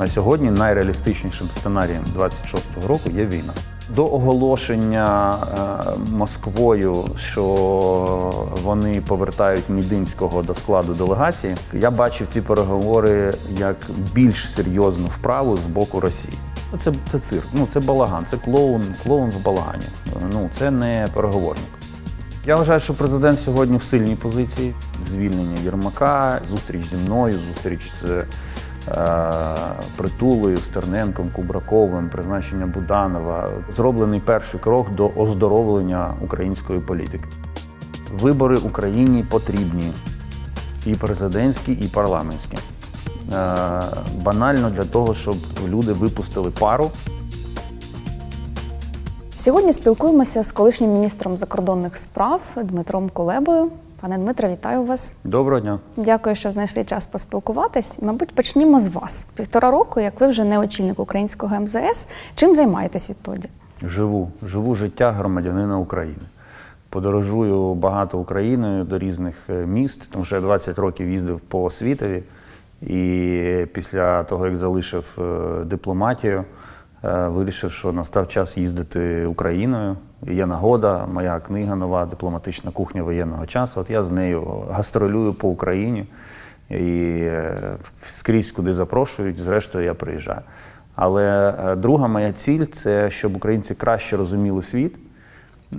На сьогодні найреалістичнішим сценарієм 26-го року є війна. До оголошення е, Москвою, що вони повертають Мідинського до складу делегації, я бачив ці переговори як більш серйозну вправу з боку Росії. Ну, Це, це цирк, ну це балаган, це клоун, клоун в балагані. Ну це не переговорник. Я вважаю, що президент сьогодні в сильній позиції. Звільнення Єрмака, зустріч зі мною, зустріч з Притулою, Стерненком, Кубраковим, призначення Буданова. Зроблений перший крок до оздоровлення української політики. Вибори Україні потрібні і президентські, і парламентські. Е, банально для того, щоб люди випустили пару. Сьогодні спілкуємося з колишнім міністром закордонних справ Дмитром Кулебою. Пане Дмитре, вітаю вас. Доброго дня. Дякую, що знайшли час поспілкуватись. Мабуть, почнімо з вас. Півтора року, як ви вже не очільник українського МЗС. Чим займаєтесь відтоді? Живу, живу життя громадянина України. Подорожую багато Україною до різних е, міст, тому що я 20 років їздив по світові. І після того, як залишив е, дипломатію, вирішив, що настав час їздити Україною. Є нагода, моя книга нова дипломатична кухня воєнного часу. От я з нею гастролюю по Україні і е, скрізь, куди запрошують, зрештою я приїжджаю. Але е, друга моя ціль це щоб українці краще розуміли світ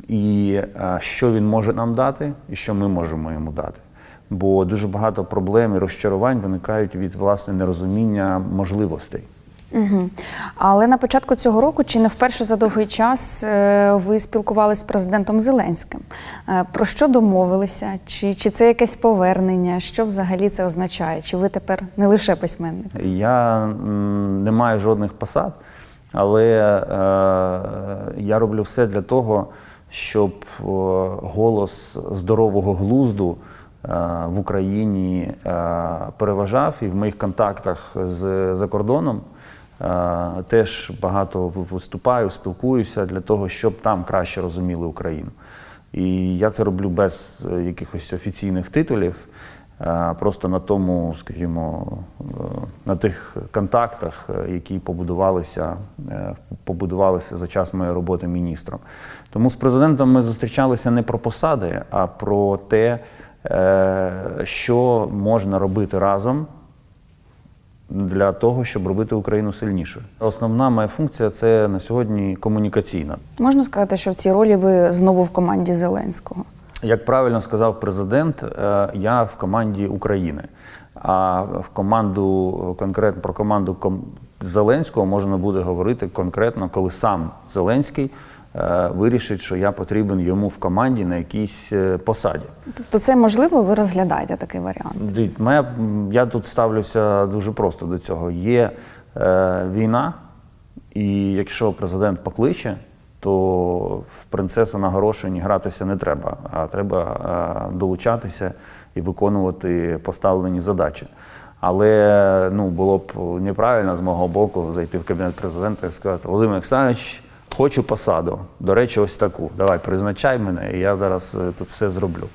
і е, що він може нам дати, і що ми можемо йому дати. Бо дуже багато проблем і розчарувань виникають від власне нерозуміння можливостей. Угу. Але на початку цього року, чи не вперше за довгий час, е, ви спілкувалися з президентом Зеленським. Е, Про що домовилися? Чи, чи це якесь повернення? Що взагалі це означає? Чи ви тепер не лише письменник? Я не маю жодних посад, але е, я роблю все для того, щоб голос здорового глузду е, в Україні переважав і в моїх контактах з за кордоном. Е, Теж багато виступаю, спілкуюся для того, щоб там краще розуміли Україну. І я це роблю без е, якихось офіційних титулів. Е, Просто на тому, скажімо, на тих контактах, які побудувалися, побудувалися за час моєї роботи міністром. Тому з президентом ми зустрічалися не про посади, а про те, що можна робити разом для того, щоб робити Україну сильнішою. Основна моя функція це на сьогодні комунікаційна. Можна сказати, що в цій ролі ви знову в команді Зеленського? Як правильно сказав президент, е, я в команді України. А в команду конкретно про команду Зеленського можна буде говорити конкретно, коли сам Зеленський вирішить, що я потрібен йому в команді на якійсь е, посаді. Тобто, це можливо, ви розглядаєте такий варіант? Моя, я тут ставлюся дуже просто до цього. Є е, війна, і якщо президент покличе, то в принцесу на горошині гратися не треба, а треба е, долучатися і виконувати поставлені задачі. Але ну, було б неправильно з мого боку зайти в кабінет президента і сказати: Володимир Олександрович, хочу посаду. До речі, ось таку. Давай, призначай мене, і я зараз е, тут все зроблю.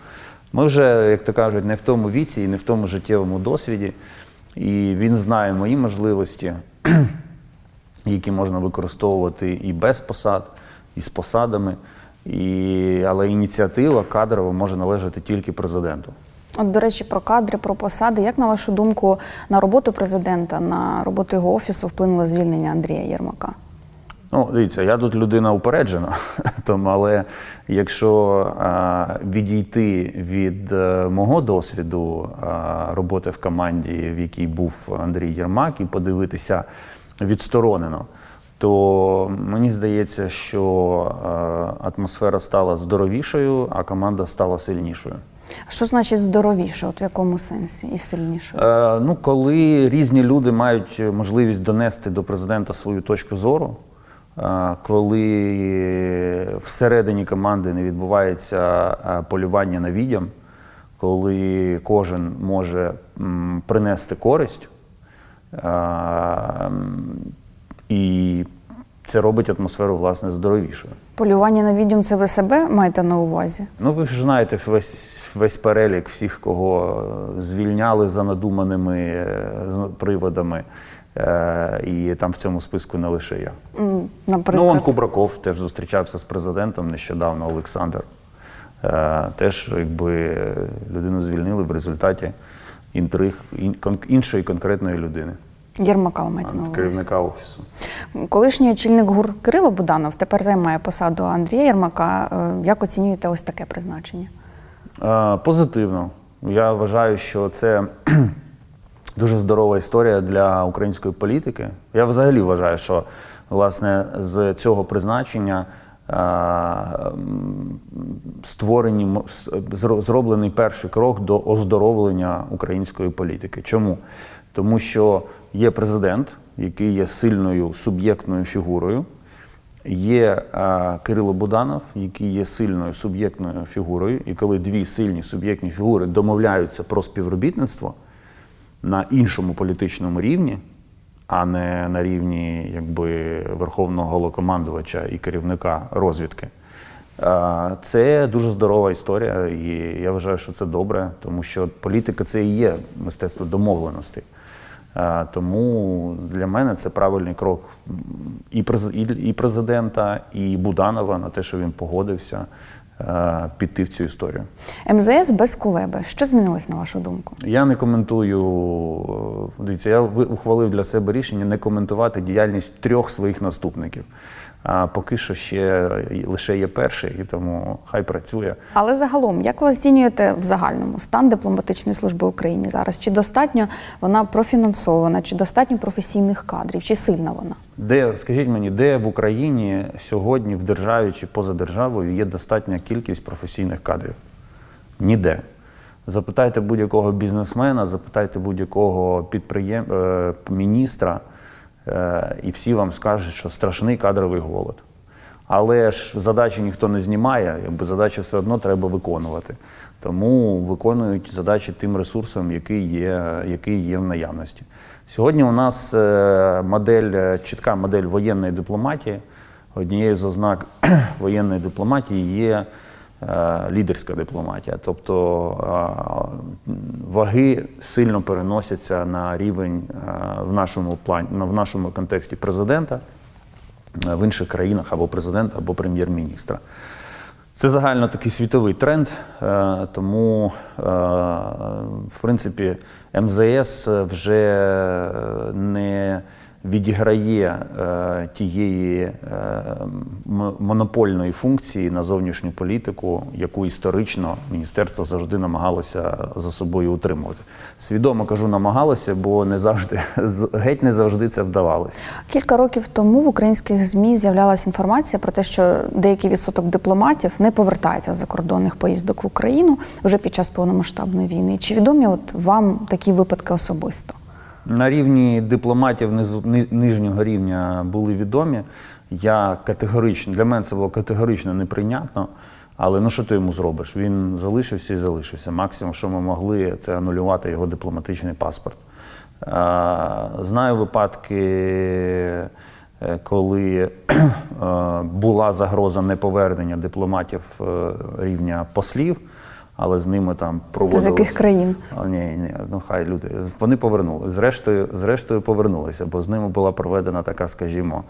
Ми вже, як то кажуть, не в тому віці і не в тому життєвому досвіді. І він знає мої можливості, які можна використовувати і без посад, і з посадами. І, але ініціатива кадрова може належати тільки президенту. От, до речі, про кадри, про посади. Як на вашу думку, на роботу президента, на роботу його офісу вплинуло звільнення Андрія Єрмака? Ну, дивіться, я тут людина упереджена, тому, але якщо а, відійти від е, мого досвіду а, роботи в команді, в якій був Андрій Єрмак, і подивитися відсторонено, то мені здається, що е, атмосфера стала здоровішою, а команда стала сильнішою. Що значить здоровіше? От в якому сенсі і сильнішою? Е, ну, коли різні люди мають можливість донести до президента свою точку зору, коли всередині команди не відбувається полювання на відьом, коли кожен може принести користь, і це робить атмосферу власне здоровішою. Полювання на відьом це ви себе маєте на увазі? Ну, ви ж знаєте весь, весь перелік всіх, кого звільняли за надуманими е, приводами. Е, І там в цьому списку не лише я. Наприклад, Ну, он Кубраков теж зустрічався з президентом нещодавно, Олександр. Е, Теж якби е, людину звільнили в результаті інтриг іншої конкретної людини, Єрмака маєте на увазі. керівника офісу. Колишній очільник ГУР Кирило Буданов тепер займає посаду Андрія Єрмака. Е, Як оцінюєте ось таке призначення? Е, Позитивно. Я вважаю, що це дуже здорова історія для української політики. Я взагалі вважаю, що власне з цього призначення е, створені зроблений перший крок до оздоровлення української політики. Чому? Тому що є президент, який є сильною суб'єктною фігурою. Є е, Кирило Буданов, який є сильною суб'єктною фігурою, і коли дві сильні суб'єктні фігури домовляються про співробітництво на іншому політичному рівні, а не на рівні якби, верховного головнокомандувача і керівника розвідки. Це дуже здорова історія, і я вважаю, що це добре, тому що політика це і є мистецтво домовленостей. Е, Тому для мене це правильний крок і през- і- і президента, і Буданова на те, що він погодився піти в цю історію. МЗС без Кулеби. Що змінилось на вашу думку? Я не коментую. е, Дивіться, я ухвалив для себе рішення не коментувати діяльність трьох своїх наступників. А поки що ще лише є перший, і тому хай працює. Але загалом, як ви оцінюєте в загальному стан дипломатичної служби України зараз? Чи достатньо вона профінансована, чи достатньо професійних кадрів, чи сильна вона? Де, скажіть мені, де в Україні сьогодні в державі чи поза державою є достатня кількість професійних кадрів? Ніде. Запитайте будь-якого бізнесмена, запитайте будь-якого підприєм... е, міністра, і всі вам скажуть, що страшний кадровий голод. Але ж задачі ніхто не знімає, якби задачі все одно треба виконувати. Тому виконують задачі тим ресурсом, який є, який є в наявності. Sьогодні у нас е, модель, е, чітка модель воєнної дипломатії. Однією з ознак воєнної дипломатії є лідерська дипломатія. Тобто е, ваги сильно переносяться на рівень е, в нашому плані, в нашому контексті президента е, в інших країнах або президента, або прем'єр-міністра. Це загально такий світовий тренд, е, тому, е, в принципі, МЗС вже не відіграє е, тієї е, монопольної функції на зовнішню політику, яку історично міністерство завжди намагалося за собою утримувати. Свідомо кажу, намагалося, бо не завжди геть не завжди це вдавалося. Кілька років тому в українських ЗМІ з'являлася інформація про те, що деякий відсоток дипломатів не повертається з закордонних поїздок в Україну вже під час повномасштабної війни. Чи відомі от вам такі випадки особисто? На рівні дипломатів нижнього рівня були відомі. Я категорично, для мене це було категорично неприйнятно. Але ну що ти йому зробиш? Він залишився і залишився. Максимум, що ми могли, це анулювати його дипломатичний паспорт. Е, Знаю випадки, е, коли е, була загроза неповернення дипломатів е, рівня послів, але з ними там проводили. З яких країн? А, Ні, ні, ну хай люди. Вони повернули. Зрештою, зрештою повернулися, бо з ними була проведена така, скажімо,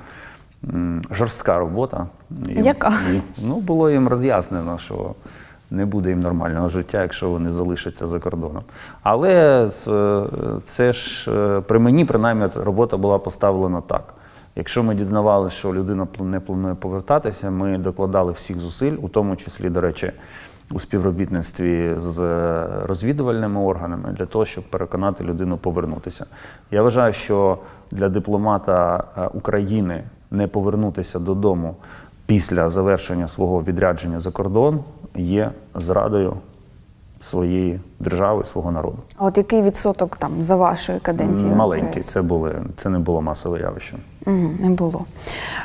жорстка робота. І- Яка? І, ну, було їм роз'яснено, що не буде їм нормального життя, якщо вони залишаться за кордоном. Але е, це ж е, при мені, принаймні, робота була поставлена так. Якщо ми дізнавалися, що людина не планує повертатися, ми докладали всіх зусиль, у тому числі, до речі, у співробітництві з розвідувальними органами для того, щоб переконати людину повернутися. Я вважаю, що для дипломата е, України не повернутися додому після завершення свого відрядження за кордон є зрадою своєї держави, свого народу. А от який відсоток там за вашої каденції? Маленький, це були це не було масове явище. Не було.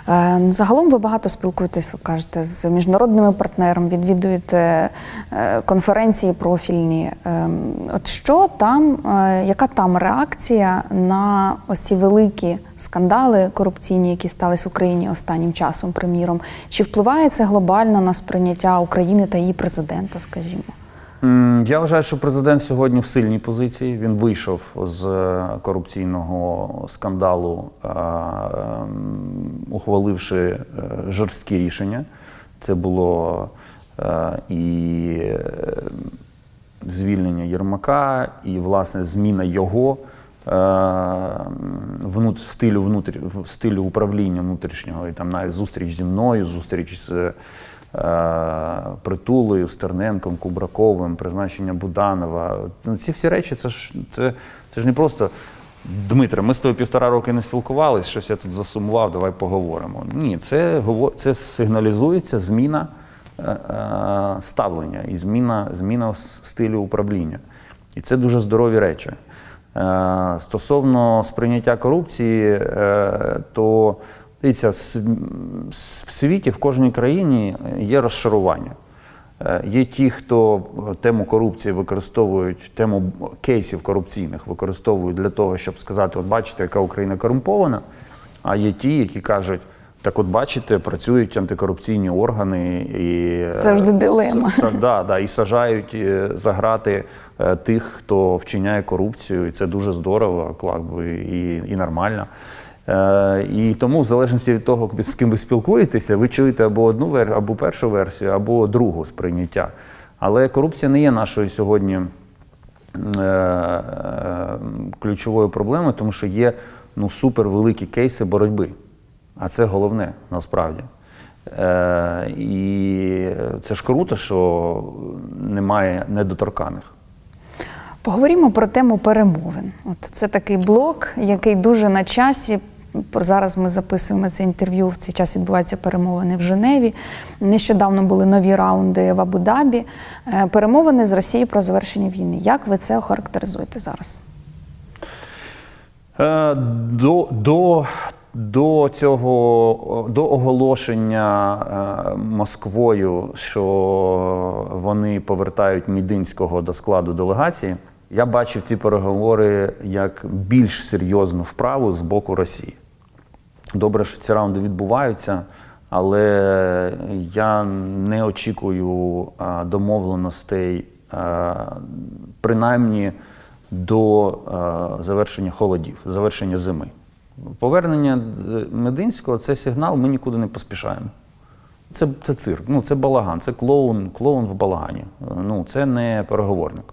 Е, ну, загалом ви багато спілкуєтесь, ви кажете, з міжнародними партнерами, відвідуєте е, конференції профільні. Е, от що там, е, яка там реакція на ось ці великі скандали корупційні, які стались в Україні останнім часом, приміром? Чи впливає це глобально на сприйняття України та її президента, скажімо? Я вважаю, що президент сьогодні в сильній позиції. Він вийшов з е, корупційного скандалу, е, ем, ухваливши е, жорсткі рішення. Це було і звільнення Єрмака, і власне зміна його стилю, стилю управління внутрішнього, і там навіть зустріч зі мною, зустріч з Притулою, Стерненком, Кубраковим, призначення Буданова. Ну, ці всі речі, це ж це, це ж не просто. Дмитре, ми з тобою півтора роки не спілкувалися, щось я тут засумував, давай поговоримо. Ні, це, це сигналізується зміна е, е, ставлення і зміна, зміна стилю управління. І це дуже здорові речі. Е, Стосовно сприйняття корупції, е, то дивіться, в світі в кожній країні є розшарування. Е, Є ті, хто тему корупції використовують, тему кейсів корупційних використовують для того, щоб сказати: от бачите, яка Україна корумпована. А є ті, які кажуть, так от бачите, працюють антикорупційні органи і Завжди дилема. Да, да, і сажають е, за грати е, тих, хто вчиняє корупцію, і це дуже здорово, клак, би, і, і нормально. Е, і тому, в залежності від того, з ким ви спілкуєтеся, ви чуєте або одну вер, або першу версію, або другу сприйняття. Але корупція не є нашою сьогодні е, е, ключовою проблемою, тому що є ну, супервеликі кейси боротьби. А це головне насправді. І це ж круто, що немає недоторканих. Поговоримо про тему перемовин. От це такий блок, який дуже на часі. Зараз ми записуємо це інтерв'ю. В цей час відбуваються перемовини в Женеві. Нещодавно були нові раунди в Абу-Дабі. Е, Перемовини з Росією про завершення війни. Як ви це охарактеризуєте зараз? Е, До, до, до цього до оголошення е, Москвою, що вони повертають Мідинського до складу делегації, я бачив ці переговори як більш серйозну вправу з боку Росії. Добре, що ці раунди відбуваються, але я не очікую домовленостей, принаймні до завершення холодів, завершення зими. Повернення е, Мединського це сигнал, ми нікуди не поспішаємо. Це, це цирк, ну це балаган, це клоун, клоун в балагані. Ну, це не переговорник.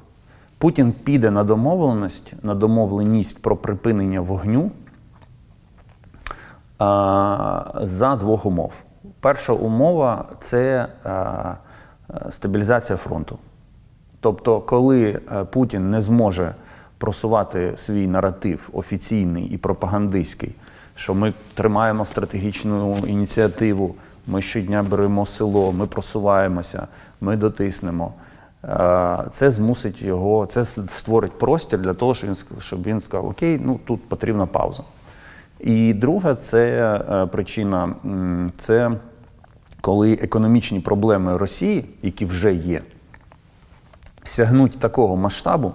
Путін піде на домовленість, на домовленість про припинення вогню за двох умов. Перша умова це е, стабілізація фронту. Тобто, коли е, Путін не зможе просувати свій наратив офіційний і пропагандистський, що ми тримаємо стратегічну ініціативу, ми щодня беремо село, ми просуваємося, ми дотиснемо. Це змусить його, це створить простір для того, щоб він, щоб він сказав, окей, ну тут потрібна пауза. І друга це е, причина це коли економічні проблеми Росії, які вже є, сягнуть такого масштабу,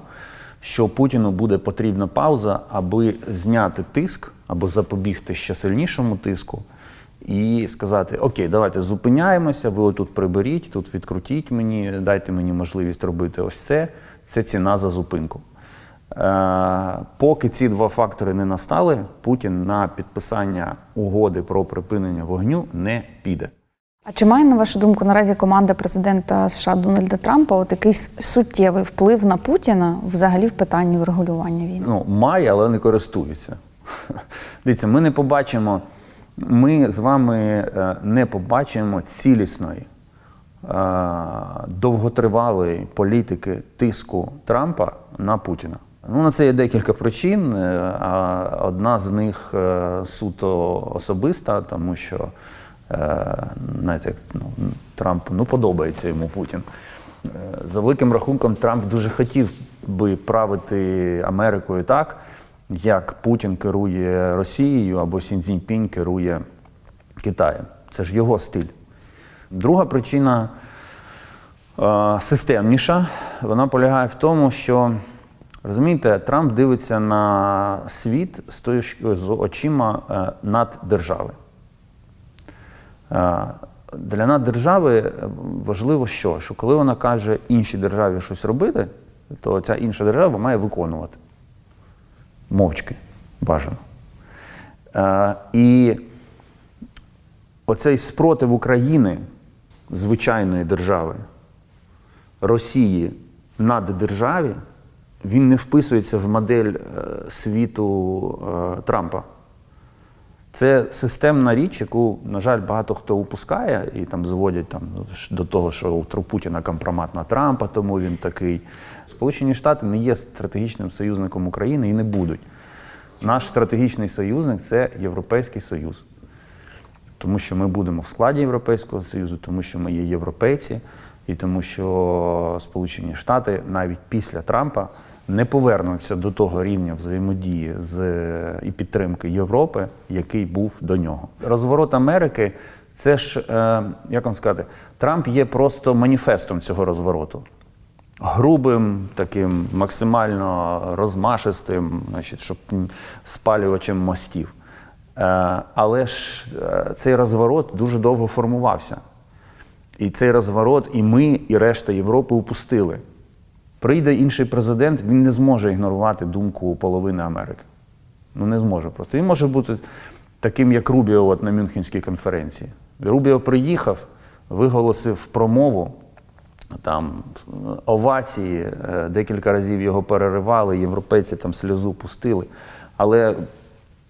що Путіну буде потрібна пауза, аби зняти тиск або запобігти ще сильнішому тиску, і сказати: Окей, давайте зупиняємося, ви отут приберіть, тут відкрутіть мені, дайте мені можливість робити ось це. Це ціна за зупинку. Е, Поки ці два фактори не настали, Путін на підписання угоди про припинення вогню не піде. А чи має, на вашу думку, наразі команда президента США Дональда Трампа от якийсь суттєвий вплив на Путіна взагалі в питанні врегулювання війни? Ну, має, але не користується. Дивіться, ми не побачимо, ми з вами е, не побачимо цілісної, е, довготривалої політики тиску Трампа на Путіна. Ну, на це є декілька причин. е, Одна з них суто особиста, тому що знаєте, ну, Трампу ну, подобається йому Путін. За великим рахунком, Трамп дуже хотів би правити Америкою так, як Путін керує Росією або Сін Цзіньпінь керує Китаєм. Це ж його стиль. Друга причина е, системніша. Вона полягає в тому, що розумієте, Трамп дивиться на світ з, з очима е, наддержави. Е, Для наддержави важливо що? Що коли вона каже іншій державі щось робити, то ця інша держава має виконувати. Мовчки бажано. Е, І оцей спротив України, звичайної держави, Росії наддержаві, він не вписується в модель е, світу е, Трампа. Це системна річ, яку, на жаль, багато хто упускає і там зводять там, до того, що у Путіна компромат на Трампа, тому він такий. Сполучені Штати не є стратегічним союзником України і не будуть. Наш стратегічний союзник це Європейський Союз. Тому що ми будемо в складі Європейського Союзу, тому що ми є європейці, і тому що Сполучені Штати навіть після Трампа не повернуться до того рівня взаємодії з і підтримки Європи, який був до нього. Розворот Америки це ж, е, як вам сказати, Трамп є просто маніфестом цього розвороту. Грубим, таким максимально розмашистим, значить, щоб спалювачем мостів. Е, Але ж е, цей розворот дуже довго формувався. І цей розворот і ми, і решта Європи упустили. Прийде інший президент, він не зможе ігнорувати думку половини Америки. Ну не зможе просто. Він може бути таким, як Рубіо от на Мюнхенській конференції. Рубіо приїхав, виголосив промову, там е, овації, е, декілька разів його переривали, європейці там сльозу пустили. Але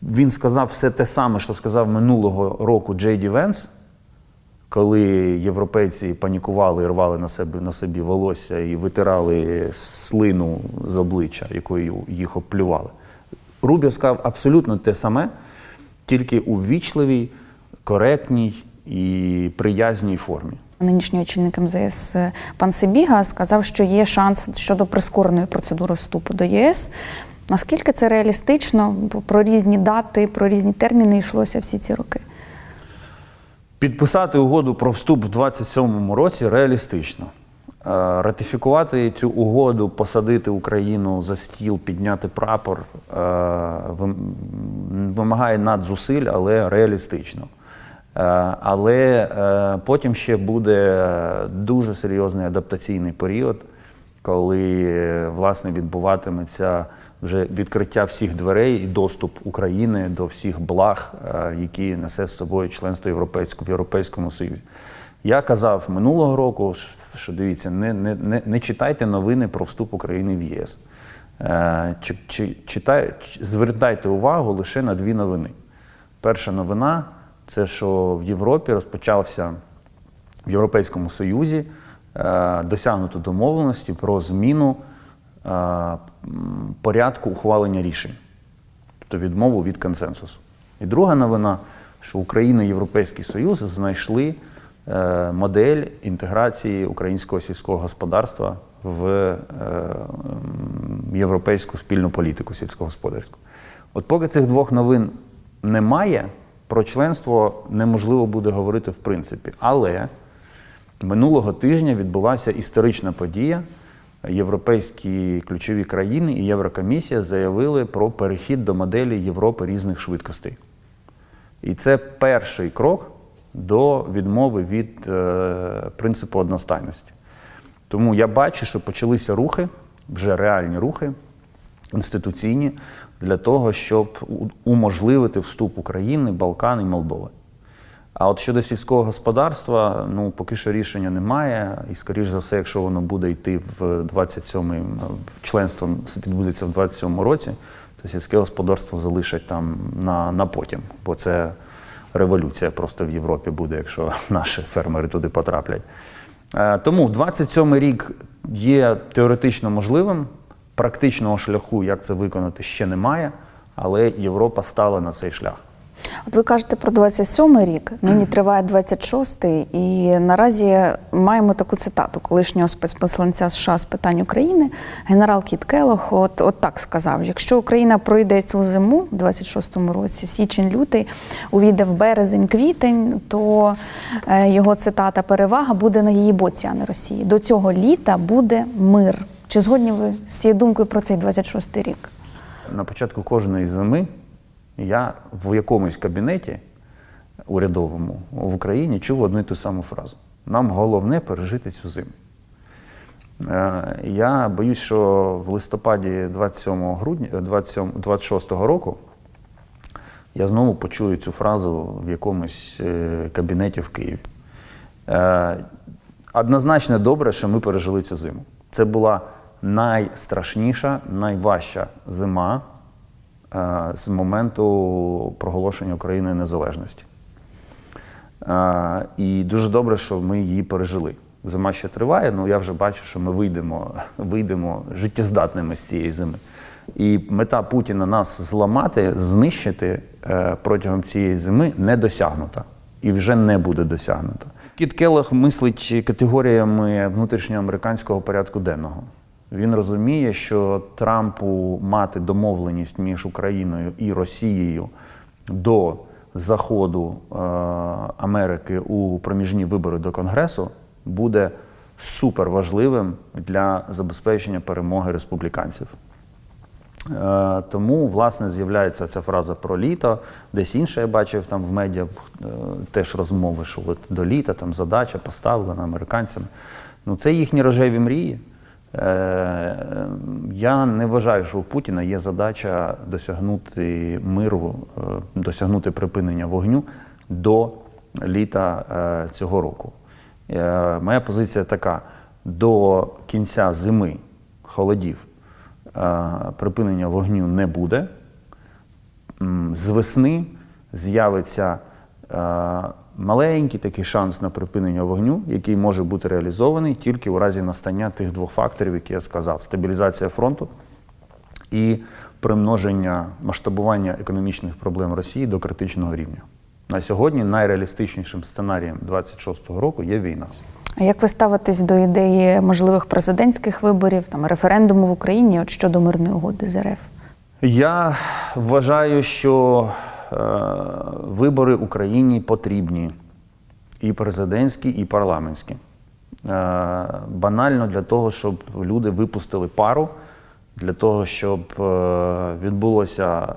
він сказав все те саме, що сказав минулого року Джей Ді Венс, коли європейці панікували і рвали на себе на собі волосся і витирали слину з обличчя, якою їх обплювали. Рубіо сказав абсолютно те саме, тільки у ввічливій, коректній і приязній формі. Нинішній очільник МЗС е, пан Сибіга сказав, що є шанс щодо прискореної процедури вступу до ЄС. Наскільки це реалістично? Про різні дати, про різні терміни йшлося всі ці роки. Підписати угоду про вступ в 27-му році реалістично. Е, Ратифікувати цю угоду, посадити Україну за стіл, підняти прапор е, вимагає надзусиль, але реалістично. Е, Але е, потім ще буде дуже серйозний адаптаційний період, коли е, власне відбуватиметься вже відкриття всіх дверей і доступ України до всіх благ, е, які несе з собою членство Європейського в Європейському Союзі. Я казав минулого року, що дивіться, не, не, не, не читайте новини про вступ України в ЄС. Е, чи, чи, читай, звертайте увагу лише на дві новини. Перша новина це що в Європі розпочався в Європейському Союзі е, досягнуто домовленості про зміну е, порядку ухвалення рішень, тобто відмову від консенсусу. І друга новина, що Україна і Європейський Союз знайшли е, модель інтеграції українського сільського господарства в європейську спільну політику сільськогосподарську. От поки цих двох новин немає, про членство неможливо буде говорити в принципі. Але минулого тижня відбулася історична подія. Європейські ключові країни і Єврокомісія заявили про перехід до моделі Європи різних швидкостей. І це перший крок до відмови від е, принципу одностайності. Тому я бачу, що почалися рухи, вже реальні рухи, інституційні, для того, щоб уможливити вступ України, Балкан і Молдови. А от щодо сільського господарства, ну поки що рішення немає, і скоріш за все, якщо воно буде йти в 27-й, членство відбудеться в 27-му році, то сільське господарство залишать там на, на потім, бо це революція просто в Європі буде, якщо наші фермери туди потраплять. Е, Тому 27-й рік є теоретично можливим, практичного шляху, як це виконати, ще немає, але Європа стала на цей шлях. От ви кажете про 27-й рік, нині триває 26-й, і наразі маємо таку цитату колишнього спецпосланця США з питань України, генерал Кіт Келох, от, от так сказав: якщо Україна пройде цю зиму в 26-му році, січень-лютий, увійде в березень-квітень, то е, його цитата перевага буде на її боці, а не Росії. До цього літа буде мир. Чи згодні ви з цією думкою про цей 26-й рік? На початку кожної зими я в якомусь кабінеті урядовому в Україні чув одну і ту саму фразу: нам головне пережити цю зиму. Е, Я боюсь, що в листопаді 27 грудня, 27, 26 року я знову почую цю фразу в якомусь е, кабінеті в Києві. Е, Однозначно добре, що ми пережили цю зиму. Це була найстрашніша, найважча зима е, з моменту проголошення України незалежності. Е, І дуже добре, що ми її пережили. Зима ще триває, але я вже бачу, що ми вийдемо, вийдемо життєздатними з цієї зими. І мета Путіна нас зламати, знищити е, протягом цієї зими не досягнута і вже не буде досягнута. Кіт Келлог мислить категоріями внутрішньоамериканського порядку денного. Він розуміє, що Трампу мати домовленість між Україною і Росією до заходу е, Америки у проміжні вибори до Конгресу буде супер важливим для забезпечення перемоги республіканців. Е, Тому, власне, з'являється ця фраза про літо. Десь інше я бачив там в медіа е, теж розмови, що от до літа там задача поставлена американцями. Ну, це їхні рожеві мрії. Е, Я не вважаю, що у Путіна є задача досягнути миру, е, досягнути припинення вогню до літа е, цього року. Моя позиція така: до кінця зими холодів припинення вогню не буде. З весни з'явиться маленький такий шанс на припинення вогню, який може бути реалізований тільки у разі настання тих двох факторів, які я сказав: стабілізація фронту і примноження масштабування економічних проблем Росії до критичного рівня. На сьогодні найреалістичнішим сценарієм 26-го року є війна. А як ви ставитесь до ідеї можливих президентських виборів, там референдуму в Україні от щодо мирної угоди з РФ? Я вважаю, що вибори Україні потрібні і президентські, і парламентські. Е, банально для того, щоб люди випустили пару, для того, щоб е, відбулося,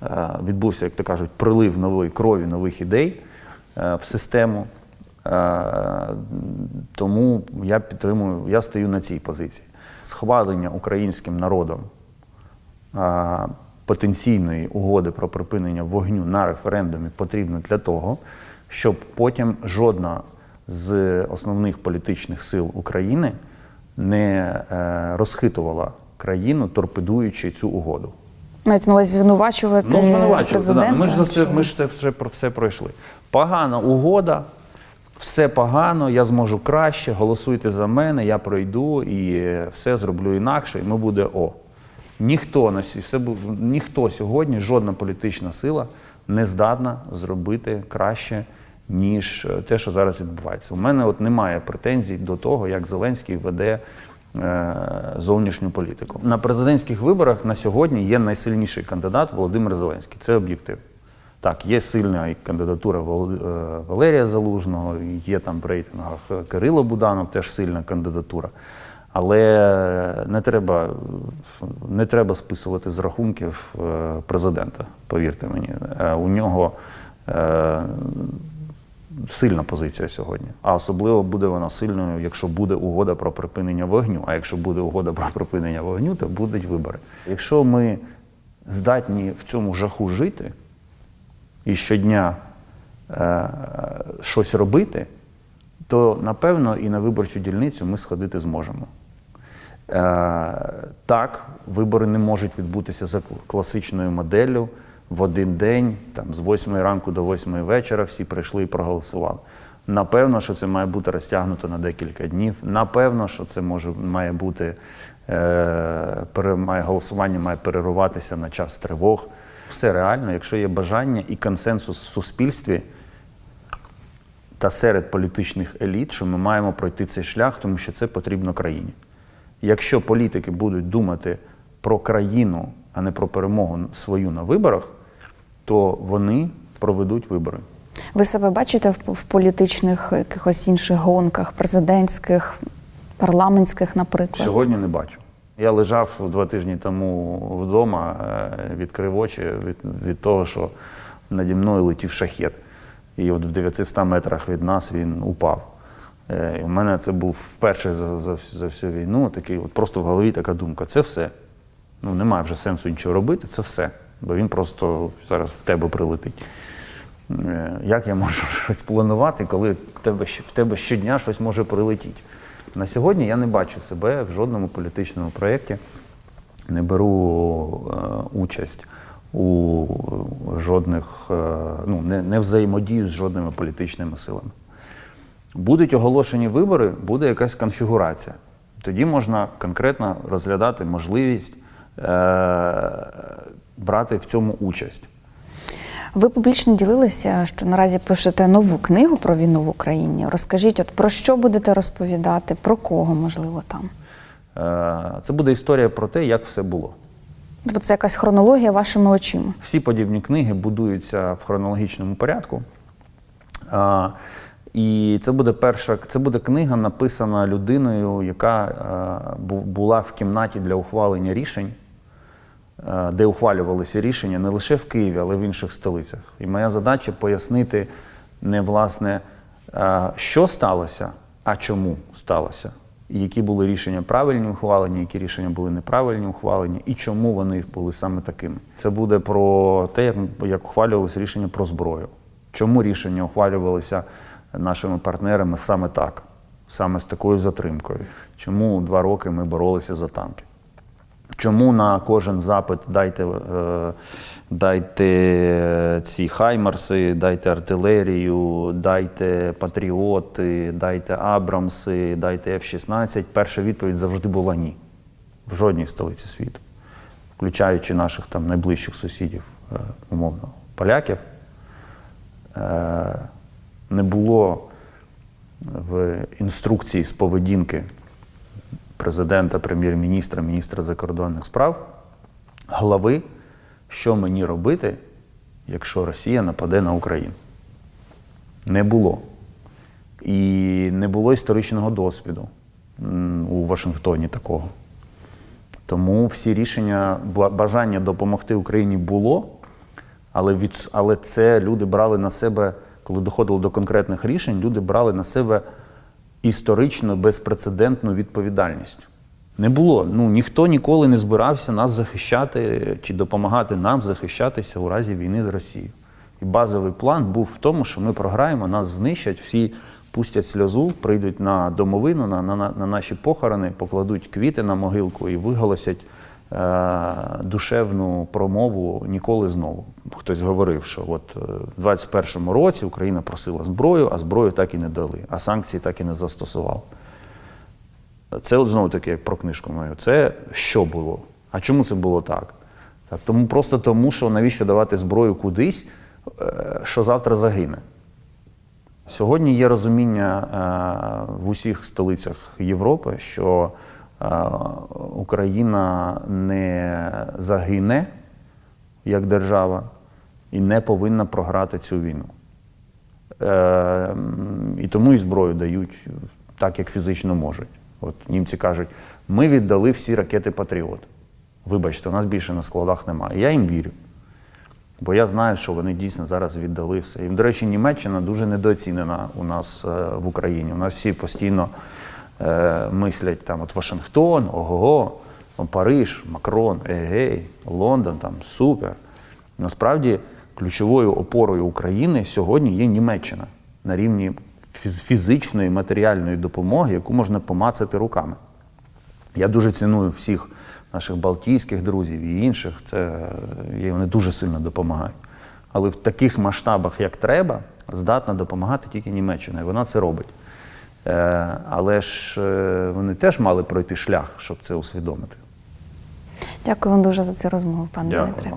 е, е, відбувся, як то кажуть, прилив нової крові, нових ідей е, в систему. Е, Тому я підтримую, я стою на цій позиції. Схвалення українським народом потенційної угоди про припинення вогню на референдумі потрібно для того, щоб потім жодна з основних політичних сил України не е, розхитувала країну, торпедуючи цю угоду. Маєте на увазі звинувачувати Ну, звинувачувати, президента? да. Ми ж за це, ми ж це все, про все пройшли. Погана угода, все погано, я зможу краще, голосуйте за мене, я пройду і е, все зроблю інакше, і ми буде о. Ніхто все ніхто сьогодні, жодна політична сила не здатна зробити краще, ніж е, те, що зараз відбувається. У мене от немає претензій до того, як Зеленський веде е, зовнішню політику. На президентських виборах на сьогодні є найсильніший кандидат Володимир Зеленський. Це об'єктив. Так, є сильна і кандидатура е, Валерія Залужного, є там в рейтингах Кирило Буданов, теж сильна кандидатура. Але не треба, не треба списувати з рахунків е, президента, повірте мені. Е, У нього е, сильна позиція сьогодні. А особливо буде вона сильною, якщо буде угода про припинення вогню. А якщо буде угода про припинення вогню, то будуть вибори. Якщо ми здатні в цьому жаху жити і щодня щось робити, то напевно і на виборчу дільницю ми сходити зможемо. Е, так, вибори не можуть відбутися за класичною моделлю в один день, там з 8 ранку до 8 вечора всі прийшли і проголосували. Напевно, що це має бути розтягнуто на декілька днів. Напевно, що це може має бути е, має, голосування має перерватися на час тривог. Все реально, якщо є бажання і консенсус в суспільстві та серед політичних еліт, що ми маємо пройти цей шлях, тому що це потрібно країні. Якщо політики будуть думати про країну, а не про перемогу свою на виборах, то вони проведуть вибори. Ви себе бачите в, політичних якихось інших гонках, президентських, парламентських, наприклад? Сьогодні не бачу. Я лежав два тижні тому вдома, е, відкрив очі від, від того, що наді мною летів шахет. І от в 900 метрах від нас він упав. Е, у мене це був вперше за, за, за всю війну. Такий, от просто в голові така думка: це все. Ну, немає вже сенсу нічого робити, це все. Бо він просто зараз в тебе прилетить. Е, Як я можу щось планувати, коли в тебе, в тебе щодня щось може прилетіти? На сьогодні я не бачу себе в жодному політичному проєкті, не беру е, участь у жодних, е, ну, не, не взаємодію з жодними політичними силами. Будуть оголошені вибори, буде якась конфігурація. Тоді можна конкретно розглядати можливість е, брати в цьому участь. Ви публічно ділилися, що наразі пишете нову книгу про війну в Україні. Розкажіть, от про що будете розповідати, про кого можливо там? Е, Це буде історія про те, як все було. Бо це якась хронологія вашими очима. Всі подібні книги будуються в хронологічному порядку. А, і це буде перша, це буде книга, написана людиною, яка е, була в кімнаті для ухвалення рішень, е, де ухвалювалися рішення не лише в Києві, але й в інших столицях. І моя задача пояснити не власне, е, що сталося, а чому сталося. І які були рішення правильні ухвалені, які рішення були неправильні ухвалені, і чому вони були саме такими. Це буде про те, як, як ухвалювалися рішення про зброю. Чому рішення ухвалювалися нашими партнерами саме так, саме з такою затримкою? Чому два роки ми боролися за танки? Чому на кожен запит дайте, е, дайте ці хаймарси, дайте артилерію, дайте патріоти, дайте Абрамси, дайте F-16? Перша відповідь завжди була ні. В жодній столиці світу, включаючи наших там найближчих сусідів, е, умовно, поляків, е, не було в інструкції з поведінки президента, прем'єр-міністра, міністра закордонних справ, глави, що мені робити, якщо Росія нападе на Україну. Не було. І не було історичного досвіду у Вашингтоні такого. Тому всі рішення, бажання допомогти Україні було, але, від, але це люди брали на себе, коли доходило до конкретних рішень, люди брали на себе історично безпрецедентну відповідальність. Не було. Ну, ніхто ніколи не збирався нас захищати чи допомагати нам захищатися у разі війни з Росією. І базовий план був в тому, що ми програємо, нас знищать, всі пустять сльозу, прийдуть на домовину, на, на, на наші похорони, покладуть квіти на могилку і виголосять душевну промову ніколи знову. Хтось говорив, що от е, в 21-му році Україна просила зброю, а зброю так і не дали, а санкції так і не застосували. Це от знову таки, як про книжку мою. Це що було? А чому це було так? так тому просто тому, що навіщо давати зброю кудись, е, що завтра загине. Сьогодні є розуміння е, в усіх столицях Європи, що е, Україна не загине як держава і не повинна програти цю війну. Е, і тому і зброю дають так, як фізично можуть. От німці кажуть, ми віддали всі ракети Патріот. Вибачте, у нас більше на складах немає. Я їм вірю. Бо я знаю, що вони дійсно зараз віддали все. І, до речі, Німеччина дуже недооцінена у нас е, в Україні. У нас всі постійно е, мислять там от Вашингтон, ого, Париж, Макрон, егей, Лондон, там супер. Насправді ключовою опорою України сьогодні є Німеччина на рівні фізичної матеріальної допомоги, яку можна помацати руками. Я дуже ціную всіх наших балтійських друзів і інших. Це і вони дуже сильно допомагають. Але в таких масштабах, як треба, здатна допомагати тільки Німеччина, і вона це робить. Е, Але ж е, вони теж мали пройти шлях, щоб це усвідомити. Дякую вам дуже за цю розмову, пане Дмитре.